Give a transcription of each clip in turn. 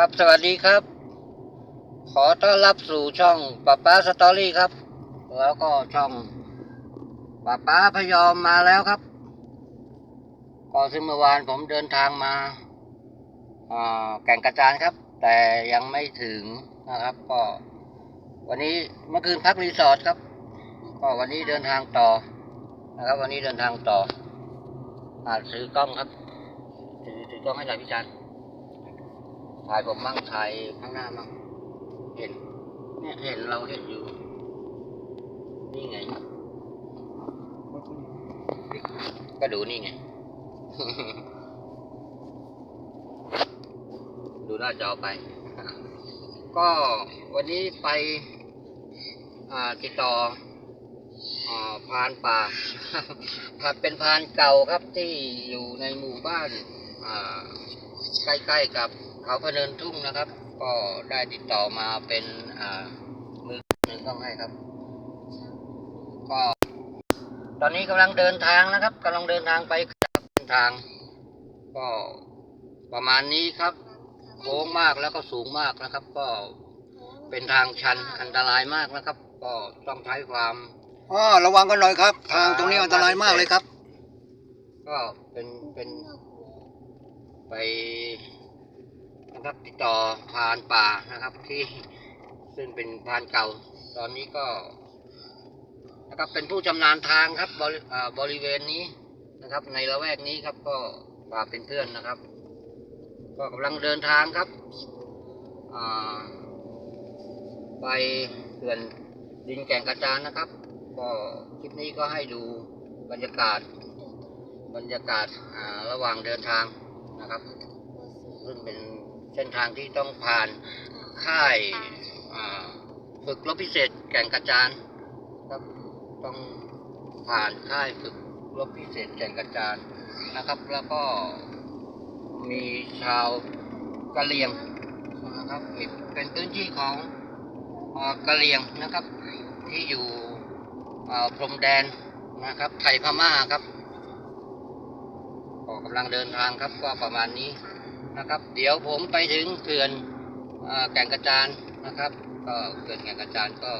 ครับสวัสดีครับ ขอต้อนรับสู่ช่องป้าป้าสตอรี่ครับ แล้วก็ช่องป้าป้าพยอมมาแล้วครับก็ซึ่งเมื่อวานผมเดินทางมาแก่งกระจานครับ แต่ยังไม่ถึงนะครับ ก็ วันนี้เมื่อคืนพักรีสอร์ทครับก็วันนี้เดินทางต่อนะครับ วันนี้เดินทางต่ออาถือกล้องครับถือถือกล้องให้หน่อยพี่จัน ถ่ายผมมั่งถ่ายข้างหน้ามั่งเห็น เนี่ยเห็นเราเห็นอยู่ นี่ไง ก็ดูนี่ไง ดูหน้าจอไป ก็วันนี้ไปติดต่ออ่าพานป่าครับเป็นพานเก่าครับที่อยู่ในหมู่บ้านใกล้ๆกับ เขาพะเนินทุ่งนะครับ ก็ได้ติดต่อมาเป็นอ่ามือหนึ่งต้องให้ครับ ก็ ตอนนี้กำลังเดินทางนะครับกำลังเดินทางไปครับเดินทาง ก็ประมาณนี้ครับ โค้งมากแล้วก็สูงมากนะครับ ก็เป็นทางชันอันตรายมากนะครับ ก็ต้องใช้ความอ๋อระวังกันหน่อยครับ ทางตรงนี้อันตรายมากเลยครับ ก็เป็นเป็นไปนะ ครับติดต่อพานป่านะครับ ที่ซึ่งเป็นพานเก่า ตอนนี้ก็นะครับเป็นผู้ชำนาญทางครับบริบริเวณนี้นะครับ ในละแวกนี้ครับก็มาเป็นเพื่อนนะครับ ก็กำลังเดินทางครับไปเขื่อนดินแก่งกระจานนะครับ ก็คลิปนี้ก็ให้ดูบรรยากาศ บรรยากาศระหว่างเดินทางนะครับซึ่งเป็น เส้นทางที่ต้องผ่านค่ายอ่าฝึกรบพิเศษแก่งกระจานครับต้องผ่านค่ายฝึกรบพิเศษแก่งกระจานนะครับ แล้วก็มีชาวกะเหรี่ยงนะครับมีเป็นพื้นที่ของอ่ากะเหรี่ยงนะครับ ที่อยู่อ่าพรมแดนนะครับ ไทยพม่าครับก็กำลังเดินทางครับก็ประมาณนี้ นะครับ เดี๋ยวผมไปถึงเขื่อนแก่งกระจานนะครับ ก็เขื่อนแก่งกระจานก็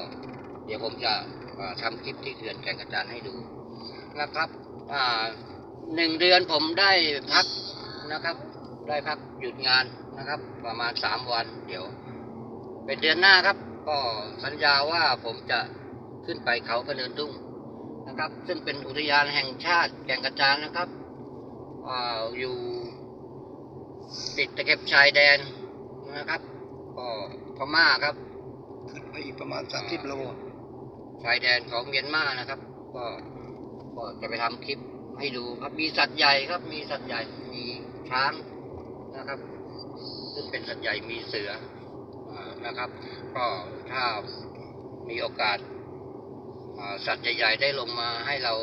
เดี๋ยวผมจะอ่าทำคลิปที่เขื่อนแก่งกระจานให้ดูนะครับหนึ่งเดือนผมได้พักนะครับ ได้พักหยุดงานนะครับ ประมาณสามวัน เดี๋ยว เป็นเดือนหน้าครับ ก็สัญญาว่าผมจะขึ้นไปเขาพะเนินตุ้งนะครับ ซึ่งเป็นอุทยานแห่งชาติแก่งกระจานนะครับออยู่ ติดตะเข็บชายแดนนะครับก็พม่าครับ ขึ้นไปอีกประมาณสามสิบโลชายแดนของเมียนมานะครับ ก็ก็จะไปทำคลิปให้ดูครับมีสัตว์ใหญ่ครับ มีสัตว์ใหญ่มีช้างนะครับ ซึ่งเป็นสัตว์ใหญ่มีเสืออานะครับ ก็ถ้ามีโอกาสอ่าสัตว์ใหญ่ ๆ ได้ลงมาให้เรา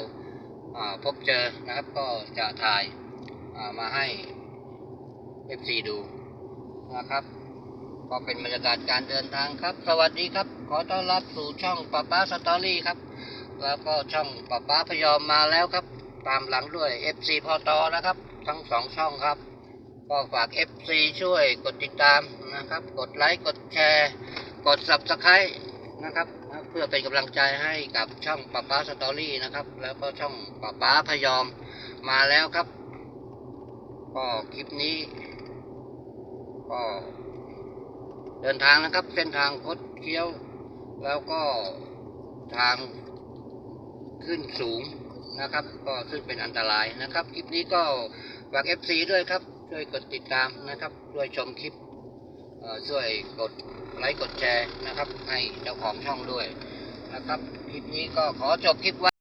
อ่าพบเจอนะครับ ก็จะถ่ายอ่ามาให้ FC ดูนะครับก็เป็นบรรยากาศการเดินทางครับ สวัสดีครับ ขอต้อนรับสู่ช่องป้าป้าสตอรี่ครับ แล้วก็ช่องป้าป้าพยอมมาแล้วครับ ตามหลังด้วย FC พอตอนะครับ ทั้งสองช่องครับก็ฝาก FC ช่วยกดติดตามนะครับ กดไลค์กดแชร์ กด Subscribe นะครับ เพื่อเป็นกำลังใจให้กับช่องป้าป้าสตอรี่นะครับ แล้วก็ช่องป้าป้าพยอมมาแล้วครับก็คลิปนี้ ก็เดินทางนะครับ เส้นทางคดเคี้ยว แล้วก็ทางขึ้นสูงนะครับ ก็ซึ่งเป็นอันตรายนะครับคลิปนี้ก็ฝาก FC ด้วยครับช่วยกดติดตามนะครับช่วยชมคลิปช่วยกดไลค์กดแชร์นะครับ ให้เจ้าของช่องด้วยนะครับคลิปนี้ก็ขอจบคลิปไว้